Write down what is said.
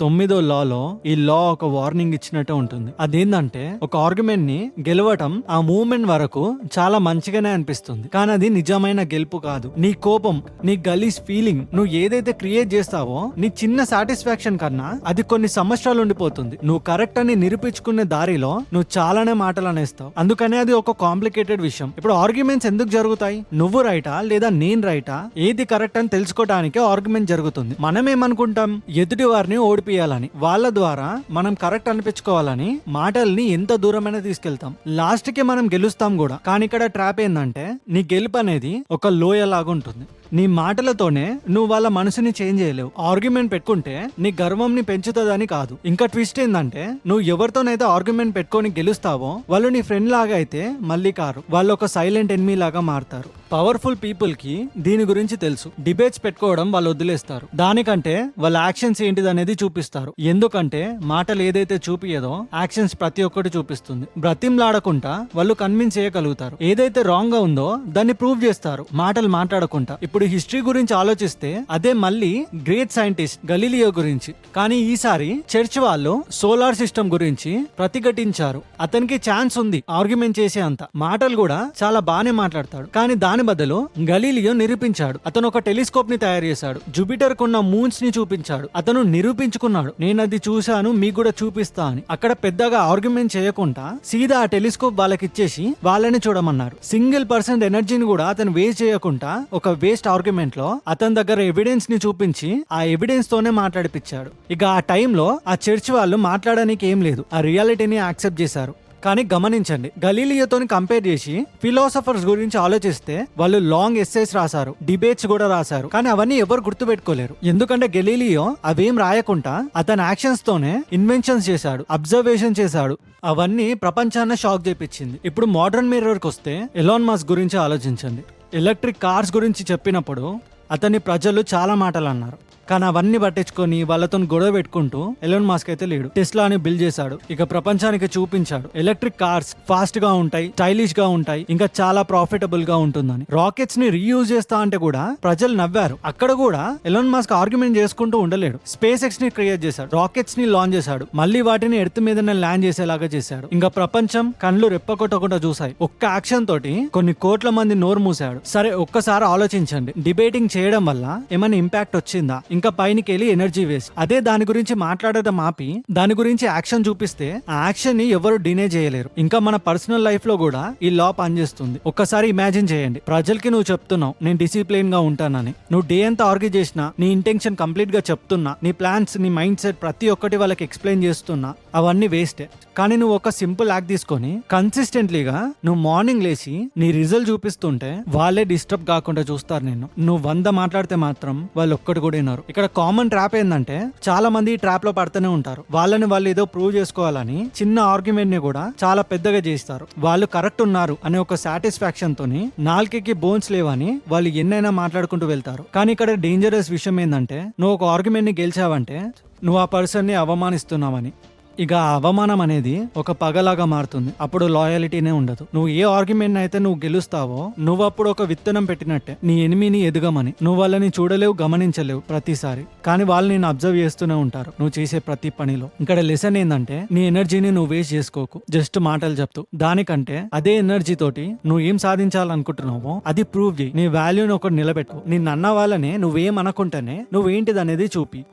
తొమ్మిదో లాలో ఈ లా ఒక వార్నింగ్ ఇచ్చినట్టే ఉంటుంది. అదేంటంటే ఒక ఆర్గ్యుమెంట్ని గెలవటం ఆ మూమెంట్ వరకు చాలా మంచిగానే అనిపిస్తుంది. కానీ అది నిజమైన గెలుపు కాదు. నీ కోపం నీ గలీస్ ఫీలింగ్ నువ్వు ఏదైతే క్రియేట్ చేస్తావో నీ చిన్న సాటిస్ఫాక్షన్ కన్నా అది కొన్ని సంవత్సరాలు ఉండిపోతుంది. నువ్వు కరెక్ట్ అని నిరూపించుకునే దారిలో నువ్వు చాలానే మాటలు అనేస్తావు. అందుకనే అది ఒక కాంప్లికేటెడ్ విషయం. ఇప్పుడు ఆర్గ్యుమెంట్స్ ఎందుకు జరుగుతాయి? నువ్వు రైటా లేదా నేను రైటా ఏది కరెక్ట్ అని తెలుసుకోవడానికి ఆర్గ్యుమెంట్ జరుగుతుంది. మనం ఏమనుకుంటాం ఎదుటి వారిని ఓడిపియాలని వాళ్ళ ద్వారా మనం కరెక్ట్ అనిపించుకోవాలని మాటల్ని ఎంత దూరమైనా తీసుకెళ్తాం. లాస్ట్కి మనం గెలుస్తాం కూడా. కానీ ఇక్కడ ట్రాప్ ఏంటంటే నీ గెలుపు అనేది ఒక లోయ లాగా ఉంటుంది నీ మాటలతోనే నువ్వు వాళ్ళ మనసుని చేంజ్ చేయలేవు. ఆర్గ్యుమెంట్ పెట్టుకుంటే నీ గర్వంని పెంచుతుందని కాదు. ఇంకా ట్విస్ట్ ఏంటంటే నువ్వు ఎవరితోనైతే ఆర్గ్యుమెంట్ పెట్టుకొని గెలుస్తావో వాళ్ళు నీ ఫ్రెండ్ లాగా అయితే మళ్ళీ కారు. వాళ్ళు ఒక సైలెంట్ ఎనిమీ లాగా మారుతారు. పవర్ఫుల్ పీపుల్కి దీని గురించి తెలుసు. డిబేట్స్ పెట్టుకోవడం వాళ్ళు వదిలేస్తారు. దానికంటే వాళ్ళ యాక్షన్స్ ఏంటిది అనేది చూపిస్తారు. ఎందుకంటే మాటలు ఏదైతే చూపియదో యాక్షన్స్ ప్రతి ఒక్కటి చూపిస్తుంది. బ్రతింలాడకుండా వాళ్ళు కన్విన్స్ చేయగలుగుతారు. ఏదైతే రాంగ్గా ఉందో దాన్ని ప్రూవ్ చేస్తారు. మాటలు మాట్లాడకుండా. ఇప్పుడు హిస్టరీ గురించి ఆలోచిస్తే అదే మళ్ళీ గ్రేట్ సైంటిస్ట్ గలీలియో గురించి. కానీ ఈసారి చర్చ్ వాళ్ళు సోలార్ సిస్టమ్ గురించి ప్రతిఘటించారు. అతనికి ఛాన్స్ ఉంది ఆర్గ్యుమెంట్ చేసే అంత. మాటలు కూడా చాలా బాగానే మాట్లాడతాడు. కానీ దాని బదులు గలీలియో నిరూపించాడు. అతను ఒక టెలిస్కోప్ని తయారు చేశాడు. జూపిటర్ కున్న మూన్స్ని చూపించాడు. అతను నిరూపించుకున్నాడు. నేను అది చూశాను మీకు కూడా చూపిస్తా అని. అక్కడ పెద్దగా ఆర్గ్యుమెంట్ చేయకుండా సీదా ఆ టెలిస్కోప్ వాళ్ళకి ఇచ్చేసి వాళ్ళని చూడమన్నారు. సింగిల్ పర్సెంట్ ఎనర్జీని కూడా అతను వేస్ట్ చేయకుండా ఒక వేస్ట్ ఆర్గ్యుమెంట్లో అతని దగ్గర ఎవిడెన్స్ని చూపించి ఆ ఎవిడెన్స్ తోనే మాట్లాడిపించాడు ఇక ఆ టైంలో ఆ చర్చ్ వాళ్ళు మాట్లాడడానికి ఏం లేదు. ఆ రియాలిటీని యాక్సెప్ట్ చేశారు. కానీ గమనించండి గలీలియోతోని కంపేర్ చేసి ఫిలాసఫర్స్ గురించి ఆలోచిస్తే వాళ్ళు లాంగ్ ఎస్సేస్ రాశారు డిబేట్స్ కూడా రాశారు. కానీ అవన్నీ ఎవరు గుర్తుపెట్టుకోలేరు. ఎందుకంటే గెలీలియో అవేం రాయకుండా అతని యాక్షన్స్ తోనే ఇన్వెన్షన్స్ చేశాడు అబ్జర్వేషన్ చేశాడు. అవన్నీ ప్రపంచాన్ని షాక్ చేపించింది ఇప్పుడు మోడర్న్ మిర్రర్కి వస్తే ఎలాన్ మాస్ గురించి ఆలోచించండి. ఎలక్ట్రిక్ కార్స్ గురించి చెప్పినప్పుడు అతని ప్రజలు చాలా మాటలు అన్నారు కానీ అవన్నీ పట్టించుకొని వాళ్ళతో గొడవ పెట్టుకుంటూ ఎలోన్ మాస్క్ అయితే లేడు. టెస్లా అని బిల్డ్ చేశాడు. ఇక ప్రపంచానికి చూపించాడు. ఎలక్ట్రిక్ కార్స్ ఫాస్ట్గా ఉంటాయి స్టైలిష్గా ఉంటాయి ఇంకా చాలా ప్రాఫిటబుల్గా ఉంటుందని. రాకెట్స్ని రీయూజ్ చేస్తా అంటే కూడా ప్రజలు నవ్వారు. అక్కడ కూడా ఎలోన్ మాస్క్ ఆర్గ్యుమెంట్ చేసుకుంటూ ఉండలేడు. స్పేస్ ఎక్స్ని క్రియేట్ చేశాడు. రాకెట్స్ని లాంచ్ చేశాడు. మళ్ళీ వాటిని ఎర్త్ మీద ల్యాండ్ చేసేలాగా చేశాడు. ఇంకా ప్రపంచం కళ్ళు రెప్పకొట్టకుండా చూసాయి ఒక్క యాక్షన్ తోటి కొన్ని కోట్ల మంది నోరు మూసాడు సరే ఒక్కసారి ఆలోచించండి. డిబేటింగ్ చేయడం వల్ల ఏమైనా ఇంపాక్ట్ వచ్చిందా? ఇంకా పైనకి వెళ్ళి ఎనర్జీ వేస్ట్ అదే దాని గురించి మాట్లాడడం ఆపి దాని గురించి యాక్షన్ చూపిస్తే ఆ యాక్షన్ని ఎవరు డినే చేయలేరు. ఇంకా మన పర్సనల్ లైఫ్లో కూడా ఈ లా పనిచేస్తుంది. ఒక్కసారి ఇమాజిన్ చేయండి. ప్రజలకి నువ్వు చెప్తున్నావు నేను డిసిప్లిన్గా ఉంటానని. నువ్వు డే అంతా ఆర్గ్యూ చేసినా నీ ఇంటెన్షన్ కంప్లీట్గా చెప్తున్నా నీ ప్లాన్స్ నీ మైండ్ సెట్ ప్రతి ఒక్కటి వాళ్ళకి ఎక్స్ప్లెయిన్ చేస్తున్నా అవన్నీ వేస్టే కానీ నువ్వు ఒక సింపుల్ యాక్ట్ తీసుకొని కన్సిస్టెంట్లీగా నువ్వు మార్నింగ్ లేచి నీ రిజల్ట్ చూపిస్తుంటే వాళ్ళే డిస్టర్బ్ కాకుండా చూస్తారు నేను నువ్వు వంద మాట్లాడితే మాత్రం వాళ్ళు ఒక్కటి కూడా ఉన్నారు ఇక్కడ కామన్ ట్రాప్ ఏంటంటే చాలా మంది ఈ ట్రాప్లో పడుతూనే ఉంటారు. వాళ్ళని వాళ్ళు ఏదో ప్రూవ్ చేసుకోవాలని చిన్న ఆర్గ్యుమెంట్ని కూడా చాలా పెద్దగా చేస్తారు వాళ్ళు కరెక్ట్ ఉన్నారు అనే ఒక సాటిస్ఫాక్షన్ తోని నాలుకకి బోన్స్ లేవని వాళ్ళు ఎన్నైనా మాట్లాడుకుంటూ వెళ్తారు. కానీ ఇక్కడ డేంజరస్ విషయం ఏంటంటే నువ్వు ఒక ఆర్గ్యుమెంట్ని గెలిచావంటే నువ్వు ఆ పర్సన్ని అవమానిస్తున్నావని. ఇక అవమానం అనేది ఒక పగలాగా మారుతుంది. అప్పుడు లాయాలిటీనే ఉండదు. నువ్వు ఏ ఆర్గ్యుమెంట్ అయితే నువ్వు గెలుస్తావో నువ్వు అప్పుడు ఒక విత్తనం పెట్టినట్టే. నీ ఎనిమిని ఎదుగమని. నువ్వు వాళ్ళని చూడలేవు గమనించలేవు ప్రతిసారి. కానీ వాళ్ళు నేను అబ్జర్వ్ చేస్తూనే ఉంటారు. నువ్వు చేసే ప్రతి పనిలో. ఇక్కడ లెసన్ ఏంటంటే నీ ఎనర్జీని నువ్వు వేస్ట్ చేసుకోకు. జస్ట్ మాటలు చెప్తూ. దానికంటే అదే ఎనర్జీ తోటి నువ్వు ఏం సాధించాలనుకుంటున్నావో అది ప్రూవ్ చేయి. నీ వాల్యూని ఒకటి నిలబెట్టు నిన్ను అన్న వాళ్ళనే నువ్వేం అనుకుంటేనే నువ్వేంటిది అనేది చూపి.